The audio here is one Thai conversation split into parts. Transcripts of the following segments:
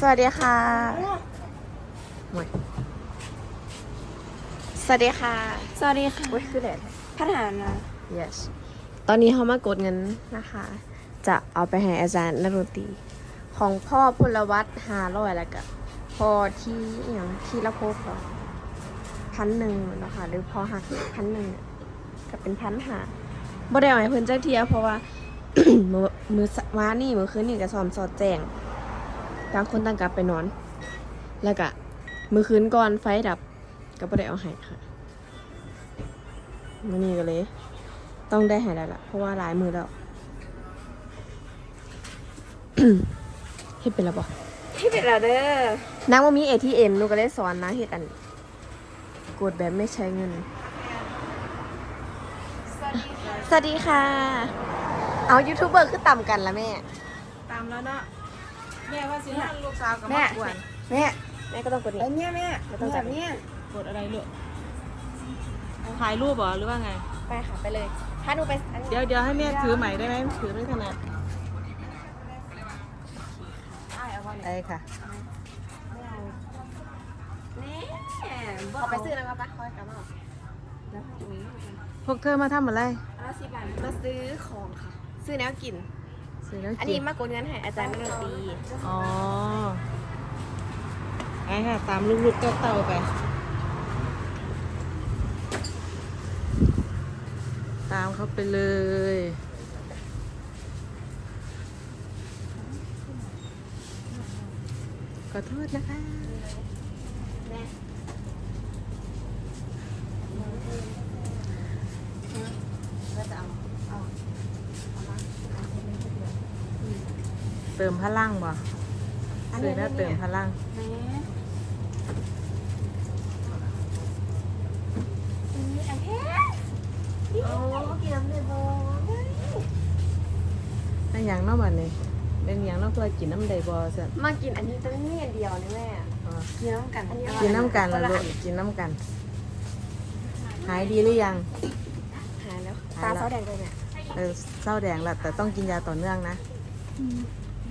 สวัสดีค่ะหมวยสวัสดีค่ะสวัสดีค่ะอุ้ยคือแดด พัฒนานะ yes ตอนนี้เขามากดเงินนะคะ จะเอาไปให้อาจารย์นักดนตรีของพ่อพลวัตหาร้อยแล้วก็พ่อที่อหย่างที่ละโพกเหรอพันหนึ่งเนาะคะหรือพ่อหักพันหนึ่งเนี่ยก็เป็นพันหาบ่ได้เอาให้เพิ่นจักเทียเพราะว่า มือมือวานี่มือคืนนี่ก็ซ้อมสอดแจ้ง ต่างคนต่างกลับไปนอน แล้วก็มือคืนก่อนไฟดับก็บ่ได้เอาให้ค่ะมื้อนี้ก็เลย ต้องได้ให้แล้วล่ะ เพราะว่าหลายมือแล้วเฮ็ดเป็นแล้วบ่ที่เป็นเราเด้อนางว่ามี ATM หนูก็เลยสอนนะเฮ็ดอันกดแบบไม่ใช้เงิน สวัสดีค่ะ เอายูทูบเบอร์คือต่ำกันละแม่ ตามแล้วเนาะ แม่ว่าสิให้ลูกสาวกับแม่มากวนแม่แม่ก็ต้องกดไอ้นี้เนี่ยแม่ไม่ต้องจับแบบเนี้ยกดอะไรลูกถ่ายรูปเหรอหรือว่าไง ไปค่ะไปเลยถ้าหนูไปอันนี้เดี๋ยวเดี๋ยวให้แม่ถือใหม่ได้ไหมถือไม่ถนัดได้ค่ะแม่เอาไปซื้อแล้วปะค่อยกลับมาพวกเธอมาทำอะไร เอาสิบบาทมาซื้อของค่ะ ซื้อแนวกิน ซื้อแล้วอันกินี้นมากดเงินให้อาจารย์นักดนตรีอ๋อไอ้ค่ะ ตามลูกๆเต่าๆไป ตามเขาไปเลย ขอโทษนะคะแม่ก็จะเอาเอา เติมพลังบ่ซื้อแล้วเติมพลังแม่โอ้กินน้ำเลยโบอันหยังเนาะบัดนี้เป็นหยังเนาะเพื่อกินน้ำใดบ่ซั่นมากินอันนี้ตั้งนี่อันเดียวนี่แม่อ๋อกินน้ำกันอันนี้กินน้ำกันแล้วลูกกินน้ำกัน หายดีหรือยัง หายแล้วหายตาแล้วเส้าแดงเลยเนี่ย เออเศร้าแดงแหละแต่ต้องกินยาต่อเนื่องนะอั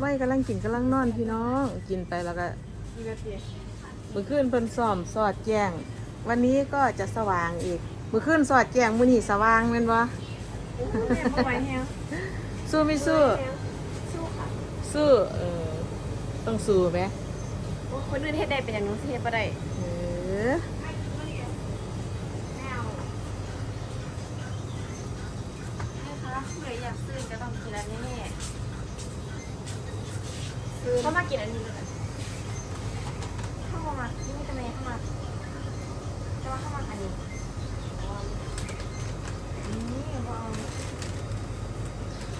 ไม่กำลังกินกำลังนอนพี่น้อง กินไปแล้วก็เมื่อคืนเพิ่นซ่อมสอดแจ้ง วันนี้ก็จะสว่างอีกเมื่อคืนสอดแจ้งมื้อนี้สว่างแม่นบ่แม่บ่ไหวแฮงสู้ไม่สู้ สู้ค่ะ สู้เออต้องสู้ไหมโอ้คนอื่นเฮ็ดได้เป็นอย่างนู้นสิเฮ็ดบ่ได้เออเลยอยากซื้อก็ต้องกินอันนี้แน่ เขามากินอันนี้เลยข้ามาที่นี่ทำไมเข้ามาจะว่าเข้ามาอันนี้นี่ว่า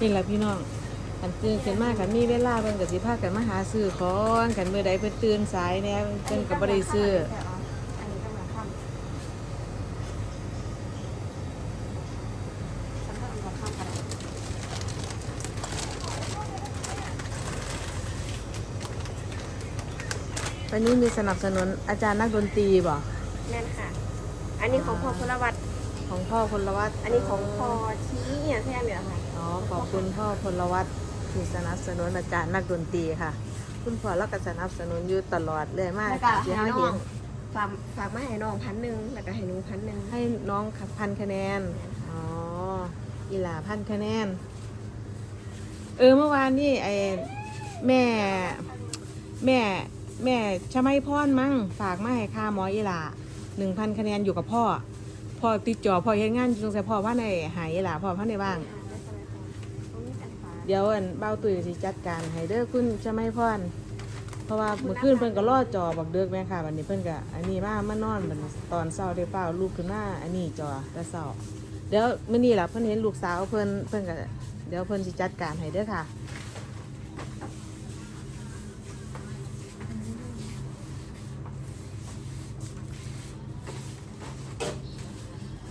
นี่แหละพี่น้องขันตื่นขึ้นมากันมีเวลาเพิ่นกับสิพากันมาหาซื้อของกันมื้อใดเพิ่นตื่นสายเนี่ยเพิ่นกับบริซื้อ อันนี้ก็เหมือนข้ามฉันก็เป็นข้ามกัน วันนี้มีสนับสนุนอาจารย์นักดนตรีบ่แม่นค่ะ อันนี้ของพ่อพลวัตของพ่อพลวัตอันนี้ของพ่อชี้เนี่ยแค่เหลือค่ะอ๋อขอบคุณพ่อพลวัตที่สนับสนุนอาจารย์นักดนตรีค่ะ คุณพ่อแล้วก็สนับสนุนอยู่ตลอดเลยมากแล้วก็ที่ให้เฮาน้อเห็งนฝากฝากมาให้น้องพันหนึ่งแล้วก็ให้หนูพันหนึ่งให้น้องพันคะแนนอ๋ออีหลาพันคะแนน เออเมื่อวานนี่ไอแม่แม่ แม่ชะไม่พรมั้งฝากมาให้ค่าหมออีหลาหนึ่งพันคะแนนอยู่กับพ่อ พ่อติดจอพ่อเฮ็ดงานอยู่ตรงใส่พ่อว่าในหายอีหลาพ่อพันในบ้าง เดี๋ยวอันเบ้าตุ๋ยสิจัดการให้เด้อคุณชะไม่พรเพราะว่าเมื่อคืนเพิ่นก็รอจอบักเดือกแม่ค่ะวันนี้เพิ่นก็อันนี้มามานอนบัดนี้ตอนเช้าได้เปล่าลูกขึ้นมาอันนี้จอแต่เช้าเดี๋ยวมื้อนี้ล่ะเพิ่นเห็นลูกสาวเพิ่นเพิ่นก็เดี๋ยวเพิ่นสิจัดการให้เด้อค่ะ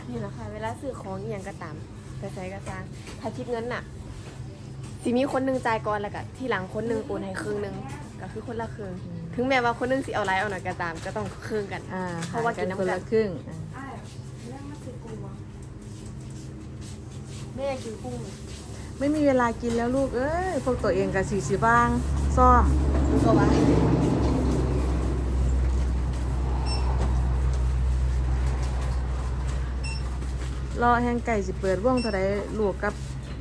นี่แหละค่ะ เวลาซื้อของอหย่างก็ตามกระใสกระซางถ้าคิดเงินน่ะสิมีคนหนึงจ่ายก่อนแล้วก็ทีหลังคนหนึงโอนให้ครึ่งหนึงก็คือคนละครึ่งถึงแม้ว่าคนหนึงสิเอาหลายเอาหน่อยก็ตามก็ต้องครึ่งกันอ่าเพราะว่ากินน้ำกันคนละครึ่งอ่าอ้ายเรื่องมาสิกูวะแม่กินกุ้งไม่มีเวลากินแล้วลูกเอ้ยพวกตัวเองกับสีสีบ้างซ่อมดูก็ว่า รอแห้งไก่สิเปิดว่องเท่าไรลูกกับ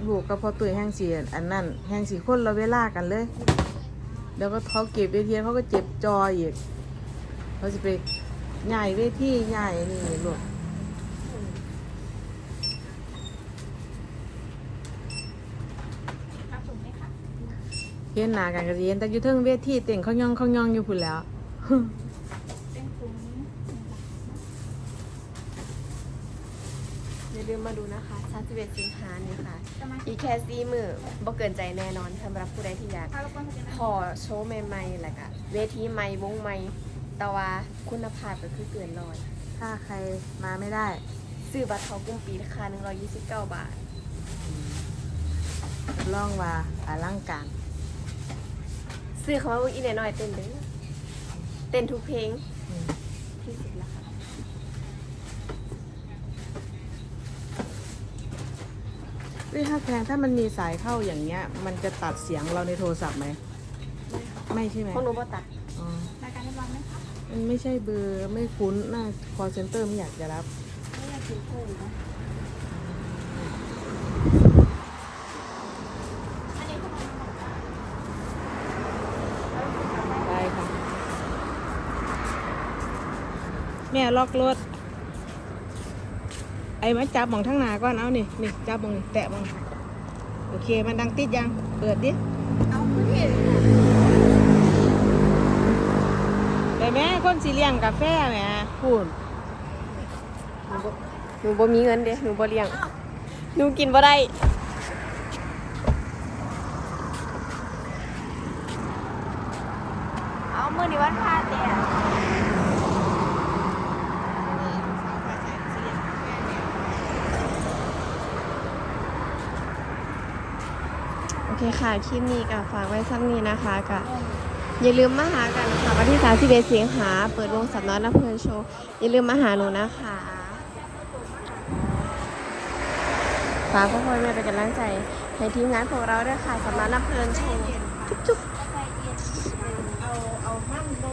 ลูกกับพอตุ๋ยแห้งสีอันนั้นแห้งสีคนเราเวลากันเลยเดี๋ยวก็เขาเก็บเวทีเขาก็เจ็บจออีกเขาจะไปใหญ่เวทีใหญ่นี่ลูกเห็นหนากันกระเย็นแต่อยู่เทิงเวทีเต่งเขาย่องเขาย่องอยู่พุ่นแล้ว เป็นถุง อย่า ลืมมาดูนะคะ31สิงหาเนี่ยค่ะจะมาอีกแค่ซีมือบ่เกินใจแน่นอนสำหรับผู้ใดที่อยากพาลูกบอลกันนะพอโชว์ใหม่ๆแหละค่ะเวทีใหม่วงใหม่แต่ว่าคุณภาพก็คือเกินร้อยถ้าใครมาไม่ได้ ซื้อบัตรเขากลุ่มปีราคา129 บาทล่องว่าอลังการซื้อเขามาอุ้ยอีแน่น้อยเต้นเด้อเต้นทุกเพลงอืมที่สุดแล้วค่ะ เอ้ยถ้าแพงถ้ามันมีสายเข้าอย่างเงี้ย มันจะตัดเสียงเราในโทรศัพท์ไหม ไม่ใช่ไหมพวกหนูบ่ตัดอ๋อรายการเรียบร้อยไหมคะมันไม่ใช่เบอร์ไม่คุ้นหน้า call center ไม่อยากจะรับ ไม่อยากกินกุ้งนะอันนี้คือของได้ค่ะ แม่ล็อกรถ ไอ้มาจับหมองทั้งหนาก่อนเอานี่นี่จับหมองนี่แตะหมองโอเคมันดังติดยัง เปิดดิเอาพื้นที่ได้แม่คนสีเลี้ยงกาแฟแหม่พูดหนูบ่หนูบ่มีเงินเด้หนูบ่เลี้ยงหนูกินบ่ได้เอามือนี่วันพา เตี่ยโอเคค่ะ คลิปนี้ก็ฝากไว้สักนี้นะคะก็อย่าลืมมาหากันค่ะวันที่31สิงหาเปิดวงสับน้อยและเพลินโชว์ อย่าลืมมาหาหนูนะคะฝากพ่อพ่อแม่เป็นกำลังใจให้ทีมงานของเราด้วยค่ะสำนักน้ำเพลินโชว์จุ๊บ